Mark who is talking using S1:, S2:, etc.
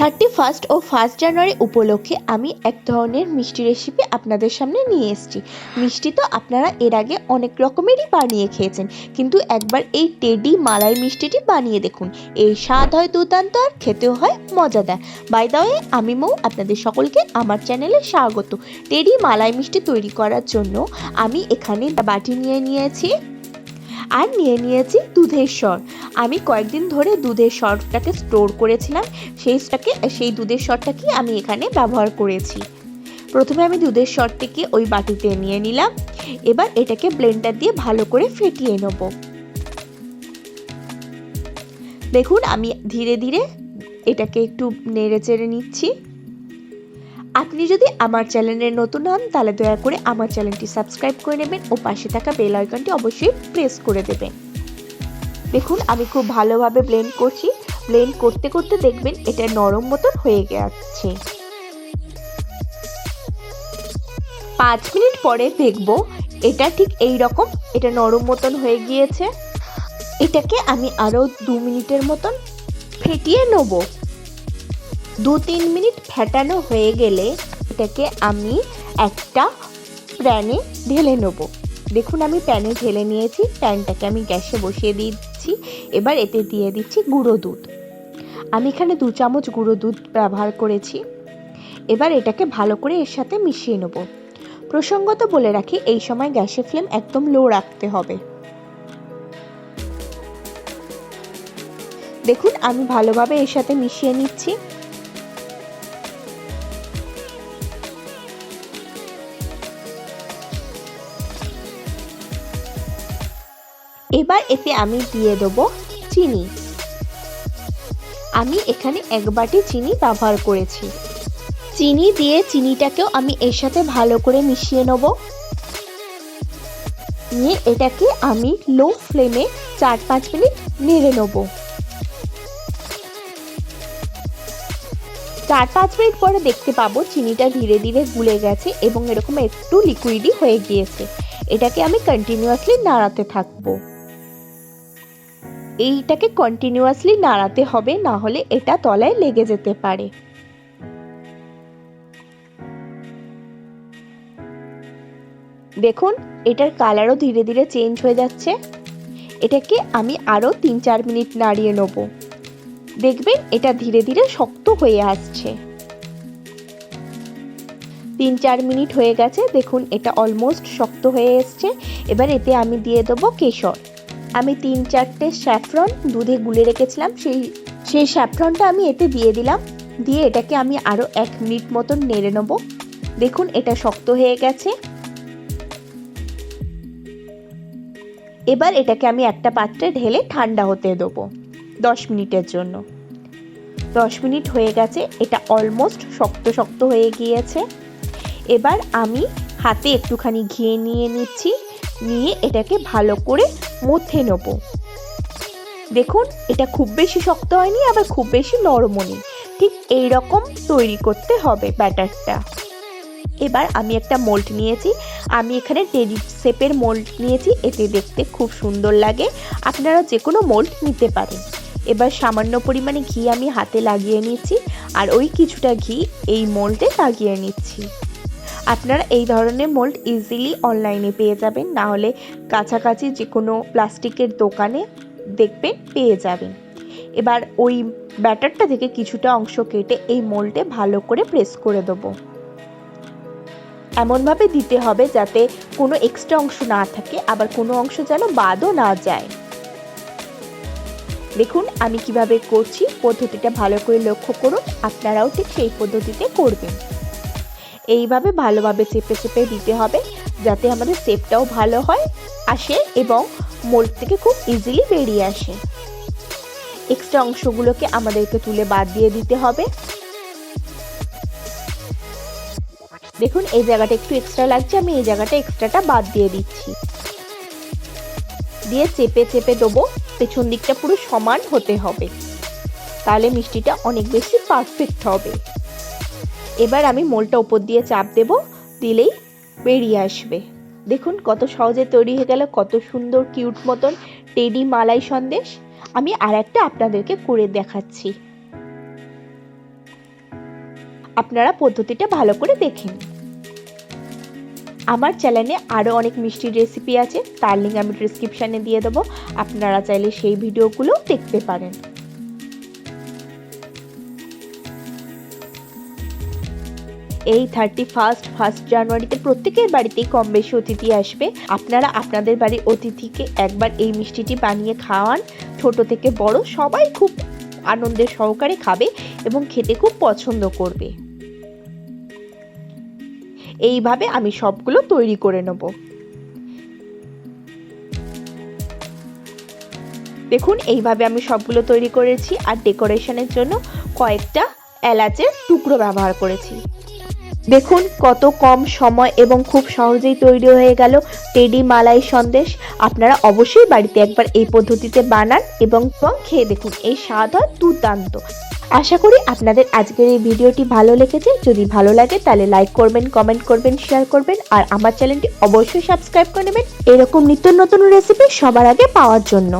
S1: Thirty first ও first January উপলক্ষে আমি এক ধরনের মিষ্টি রেসিপি আপনাদের সামনে নিয়ে এসেছি। মিষ্টি তো আপনারা এর আগে অনেক রকমেরই বানিয়ে খেয়েছেন, কিন্তু একবার এই টেডি মালাই মিষ্টিটি বানিয়ে দেখুন। এই স্বাদ হয় দুর্দান্ত আর খেতেও হয় মজাদার। বাই দা ওয়ে আমি মৌ, আপনাদের সকলকে আমার চ্যানেলে স্বাগত। টেডি মালাই মিষ্টি তৈরি করার জন্য আমি এখানে বাটি নিয়ে নিয়েছি আর নিয়ে নিয়েছি দুধের স্বর আমি কয়েকদিন ধরে দুধের স্বরটাকে স্টোর করেছিলাম। সেইটাকে সেই দুধের স্বরটাকে আমি এখানে ব্যবহার করেছি। প্রথমে আমি দুধের স্বরটিকে ওই বাটিতে নিয়ে নিলাম। এবার এটাকে ব্লেন্ডার দিয়ে ভালো করে ফেটিয়ে নেব। দেখুন, আমি ধীরে ধীরে এটাকে একটু নেড়ে চেড়ে নিচ্ছি। আপনি যদি আমার চ্যানেলের নতুন হন, তাহলে দয়া করে আমার চ্যানেলটি সাবস্ক্রাইব করে নেবেন ও পাশে থাকা বেল আইকনটি অবশ্যই প্রেস করে দেবেন। দেখুন, আমি খুব ভালোভাবে ব্লেন্ড করছি। ব্লেন্ড করতে করতে দেখবেন এটা নরম মতন হয়ে যাচ্ছে পাঁচ মিনিট পরে দেখব এটা ঠিক এই রকম এটা নরম মতন হয়ে গিয়েছে। এটাকে আমি আরও দু মিনিটের মতন ফেটিয়ে নেব। দু তিন মিনিট ফেটানো হয়ে গেলে এটাকে আমি একটা প্যানে ঢেলে নেব। দেখুন, আমি প্যানে ঢেলে নিয়েছি, প্যানটাকে আমি গ্যাসে বসিয়ে দিচ্ছি। এবার এতে দিয়ে দিচ্ছি গুঁড়ো দুধ। আমি এখানে দু চামচ গুঁড়ো দুধ ব্যবহার করেছি। এবার এটাকে ভালো করে এর সাথে মিশিয়ে নেব। প্রসঙ্গত বলে রাখি, এই সময় গ্যাসের ফ্লেম একদম লো রাখতে হবে। দেখুন, আমি ভালোভাবে এর সাথে মিশিয়ে নিচ্ছি। এবার এতে আমি দিয়ে দেবো চিনি। আমি এখানে এক বাটি চিনি ব্যবহার করেছি। চিনি দিয়ে চিনিটাকেও আমি এর সাথে ভালো করে মিশিয়ে নেব। নিয়ে এটাকে আমি লো ফ্লেমে চার পাঁচ মিনিট নেড়ে নেব। চার পাঁচ মিনিট পরে দেখতে পাবো চিনিটা ধীরে ধীরে গুলে গেছে এবং এরকম একটু লিকুইডই হয়ে গিয়েছে। এটাকে আমি কন্টিনিউয়াসলি নাড়াতে থাকব। এইটাকে কন্টিনিউয়াসলি নাড়াতে হবে, না হলে এটা তলায় লেগে যেতে পারে। দেখুন, এটার কালারও ধীরে ধীরে চেঞ্জ হয়ে যাচ্ছে। এটাকে আমি আরও তিন চার মিনিট নাড়িয়ে নেব। দেখবেন, এটা ধীরে ধীরে শক্ত হয়ে আসছে। তিন চার মিনিট হয়ে গেছে, দেখুন, এটা অলমোস্ট শক্ত হয়ে এসছে। এবার এতে আমি দিয়ে দেবো কেশর। আমি তিন চারটে স্যাফরন দুধে গুলে রেখেছিলাম। সেই সেই স্যাফরনটা আমি এতে দিয়ে দিলাম। দিয়ে এটাকে আমি আরও এক মিনিট মতন নেড়ে নেব। দেখুন, এটা শক্ত হয়ে গেছে। এবার এটাকে আমি একটা পাত্রে ঢেলে ঠান্ডা হতে দেবো দশ মিনিটের জন্য। দশ মিনিট হয়ে গেছে, এটা অলমোস্ট শক্ত শক্ত হয়ে গিয়েছে। এবার আমি হাতে একটুখানি ঘিয়ে নিয়ে নিচ্ছি। নিয়ে এটাকে ভালো করে মথে নেব। দেখুন, এটা খুব বেশি শক্ত হয়নি, আবার খুব বেশি নরমও নেই। ঠিক এই রকম তৈরি করতে হবে ব্যাটারটা। এবার আমি একটা মোল্ড নিয়েছি। আমি এখানে টেডি শেপের মোল্ড নিয়েছি, এতে দেখতে খুব সুন্দর লাগে। আপনারা যে কোনো মোল্ড নিতে পারেন। এবার সামান্য পরিমাণে ঘি আমি হাতে লাগিয়ে নিচ্ছি আর ওই কিছুটা ঘি এই মোল্ডে লাগিয়ে নিচ্ছি। আপনারা এই ধরনের মোল্ড ইজিলি অনলাইনে পেয়ে যাবেন। না হলে কাছাকাছি যে কোনো প্লাস্টিকের দোকানে দেখবেন, পেয়ে যাবেন। এবার ওই ব্যাটারটা থেকে কিছুটা অংশ কেটে এই মোল্ডে ভালো করে প্রেস করে দেবো। এমনভাবে দিতে হবে যাতে কোনো এক্সট্রা অংশ না থাকে, আবার কোনো অংশ যেন বাদও না যায়। দেখুন, আমি কীভাবে করছি। পদ্ধতিটা ভালো করে লক্ষ্য করুন। আপনারাও ঠিক সেই পদ্ধতিতে করবেন। এইভাবে ভালোভাবে চেপে চেপে দিতে হবে যাতে আমাদের সেপটাও ভালো হয়, আসে এবং মোল্ড থেকে খুব ইজিলি বেরিয়ে আসে। এক্সট্রা অংশগুলোকে আমাদেরকে তুলে বাদ দিয়ে দিতে হবে। দেখুন, এই জায়গাটা একটু এক্সট্রা লাগছে, আমি এই জায়গাটা এক্সট্রাটা বাদ দিয়ে দিচ্ছি। দিয়ে চেপে চেপে দেবো, পেছন দিকটা পুরো সমান হতে হবে। তাহলে মিষ্টিটা অনেক বেশি পারফেক্ট হবে। এবার আমি মোলটা উপর দিয়ে চাপ দেব, দিলেই বেরিয়ে আসবে। দেখুন কত সহজে তৈরি হয়ে গেল, কত সুন্দর, কিউট মতন টেডি মালাই সন্দেশ। আমি আর একটা আপনাদেরকে করে দেখাচ্ছি। আপনারা পদ্ধতিটা ভালো করে দেখেন। আমার চ্যানেলে আরও অনেক মিষ্টির রেসিপি আছে, তার লিঙ্ক আমি ডিসক্রিপশানে দিয়ে দেবো। আপনারা চাইলে সেই ভিডিওগুলোও দেখতে পারেন। এই থার্টি ফার্স্ট ফার্স্ট জানুয়ারিতে প্রত্যেকের বাড়িতেই কম বেশি অতিথি আসবে। আপনারা আপনাদের বাড়ির অতিথিকে একবার এই মিষ্টিটি বানিয়ে খাওয়ান। ছোট থেকে বড় সবাই খুব আনন্দের সহকারে খাবে এবং খেতে খুব পছন্দ করবে। এইভাবে আমি সবগুলো তৈরি করে নেব। দেখুন, এইভাবে আমি সবগুলো তৈরি করেছি আর ডেকোরেশনের জন্য কয়েকটা এলাচের টুকরো ব্যবহার করেছি। দেখুন কত কম সময় এবং খুব সহজেই তৈরি হয়ে গেল টেডি মালাই সন্দেশ। আপনারা অবশ্যই বাড়িতে একবার এই পদ্ধতিতে বানান এবং খেয়ে দেখুন এই স্বাদ হয় দুর্দান্ত। আশা করি আপনাদের আজকের এই ভিডিওটি ভালো লেগেছে। যদি ভালো লাগে তাহলে লাইক করবেন কমেন্ট করবেন শেয়ার করবেন আর আমার চ্যানেলটি অবশ্যই সাবস্ক্রাইব করে নেবেন। এরকম নিত্য নতুন রেসিপি সবার আগে পাওয়ার জন্য।